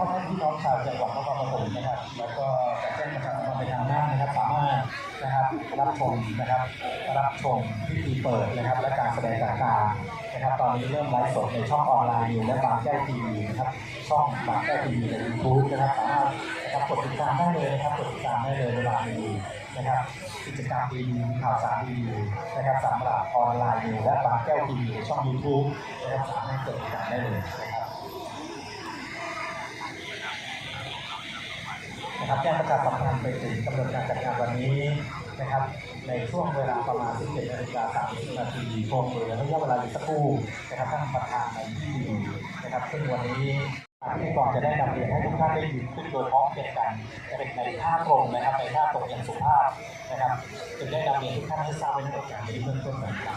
พ่อแม่พี่น้องชาวจังหวัดนครปฐมนะครับ แล้วก็จะแจ้งประชาสัมพันธ์ไปทางหน้านะครับ สามารถนะครับรับชมนะครับรับชมพิธีเปิดนะครับ และการแสดงต่างๆนะครับ ตอนนี้เริ่มไลฟ์สดในช่องออนไลน์อยู่และบางแก้วทีวีนะครับช่องบางแก้วทีวีในยูทูบนะครับสามารถนะครับกดติดตามได้เลยนะครับกดติดตามได้เลยเวลาดีนะครับกิจกรรมดีๆข่าวสารดีๆนะครับสำหรับออนไลน์อยู่และบางแก้วทีวีในช่องยูทูบนะครับสามารถกดติดตามได้เลยนะครับ นะครับแจ้งประชาสัมพันธ์ไปถึงกำหนดการจัดงานวันนี้นะครับ ในช่วงเวลาประมาณ 17นาฬิกา30นาทีคงเลือระยะเวลาอีกสักครู่นะครับท่านประธานในที่ดีนะครับซึ่งวันนี้พิธีกรจะได้นำเรียนให้ทุกท่านได้ยืนขึ้นโดยพร้อมเพียงกันจะเป็นในท่าตรงนะครับในท่าตรงอย่างสุภาพนะครับจึงได้นำเรียนทุกท่านให้ทราบไว้ในโอกาสนี้เบื้องต้นนะครับ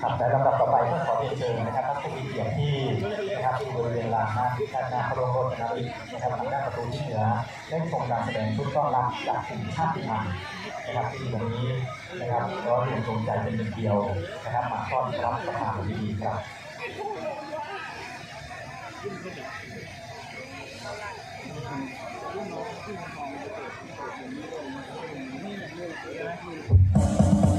ครับในลำดับต่อไปก็ขอเรียนเชิญนะครับท่านผู้มีเกียรติที่นะครับที่บริเวณลานหน้าที่ด้านหน้าพระบรมราชนาวินะครับทางด้านประตูที่เหนือได้ชมการแสดงชุดต้อนรับจากกลุ่มชาติพันธุ์นะครับที่วันนี้นะครับก็รวมดวงใจเป็นหนึ่งเดียวนะครับมาต้อนรับประธานดีครับกั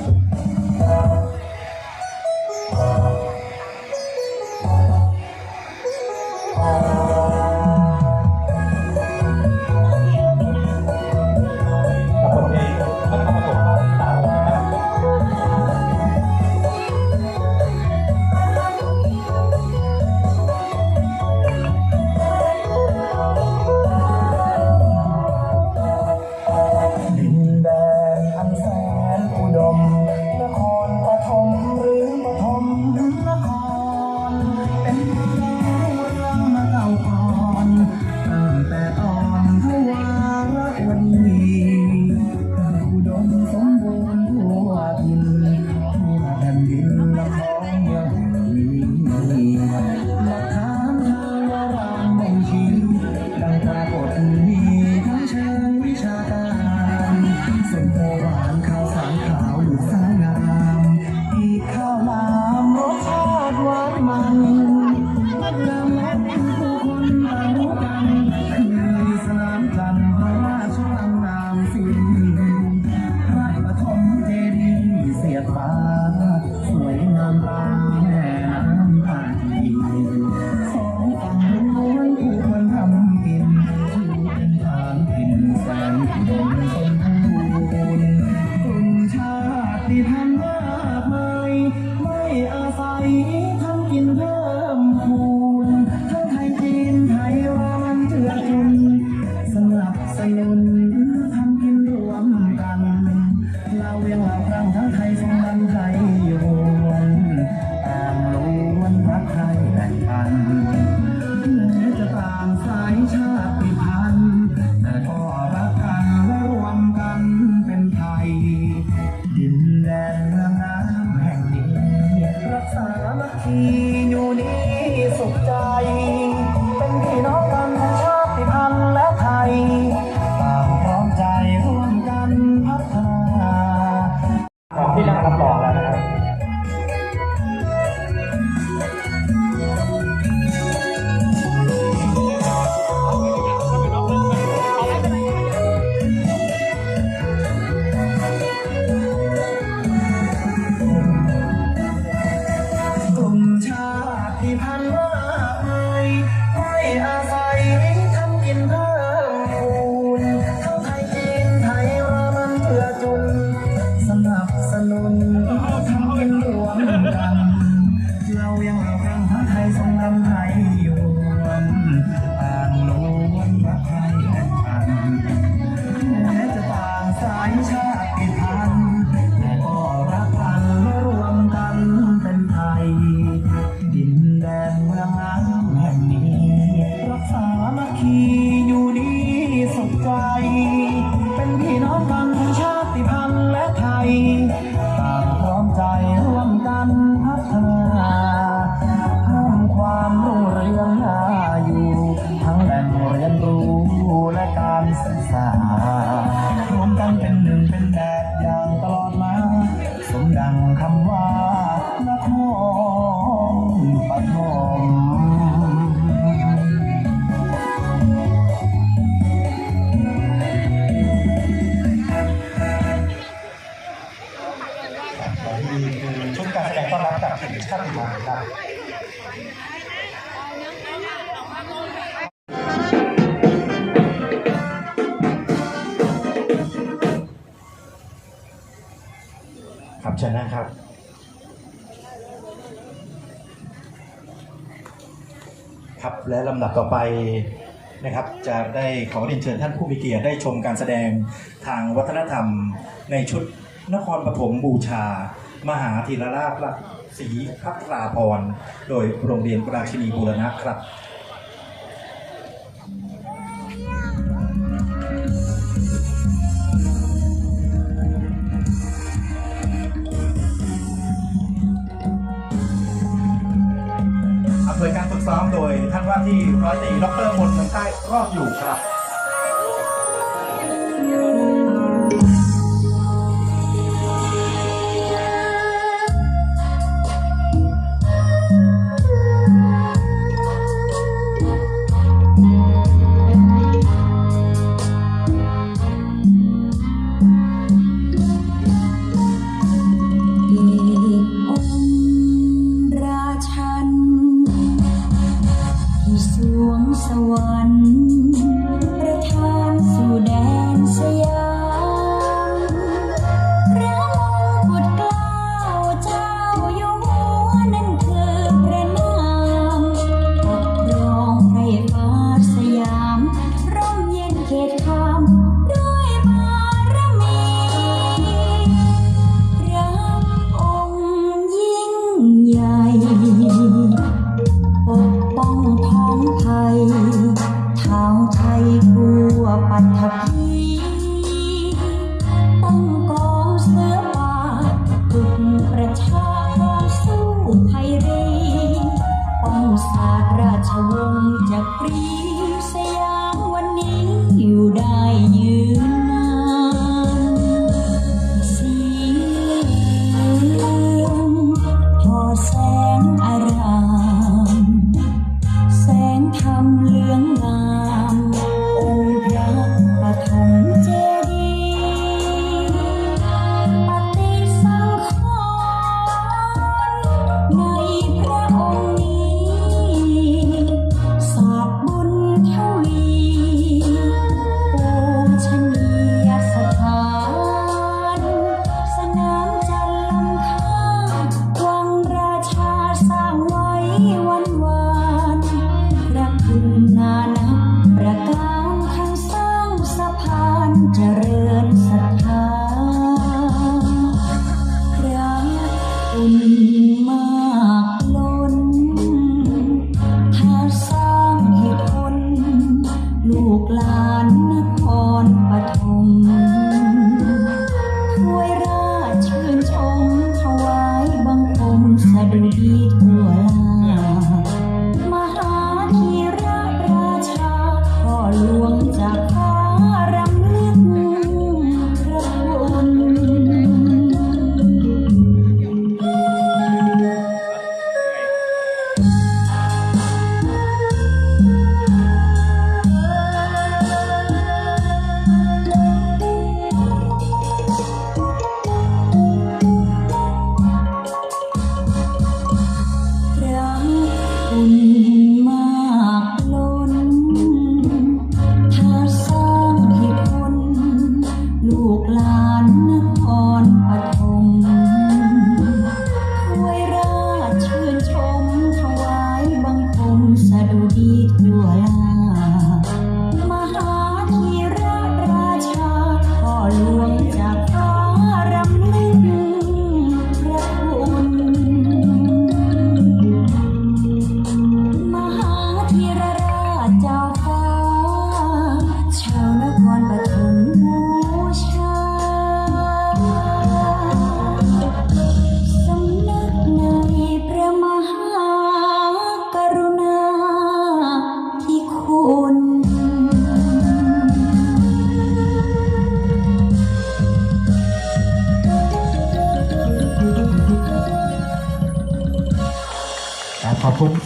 อยู่ดีสุขใจ ยังพรังพระไทยทรงนำให้อยู่ต่างล้วนรักใครแต่พันแม้จะต่างสายชาติพันธุ์แต่ก็รักพันมารวมกันเป็นไทย ดินแดนเมืองน้ำแห่งนี้ รักษามาคีอยู่ดีสุขใจ คับเชิญนะครับครับและลำดับต่อไปนะครับ จะได้ขอเรียนเชิญท่านผู้มีเกียรติได้ชมการแสดงทางวัฒนธรรม ในชุดนครปฐมบูชา มหาธีรราชศรีพัตราพร โดยโรงเรียนราชินีบูรณะครับ ร้อยตีดรมนเมืองใต้รอดอยู่ครับ free.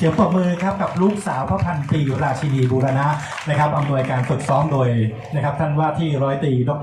สียงปรบมือครับกับลูกสาวพระพันปีราชินีบูรณะนะครับอำนวยการฝึกซ้อมโดยนะครับท่านว่าที่ร้อยตีดร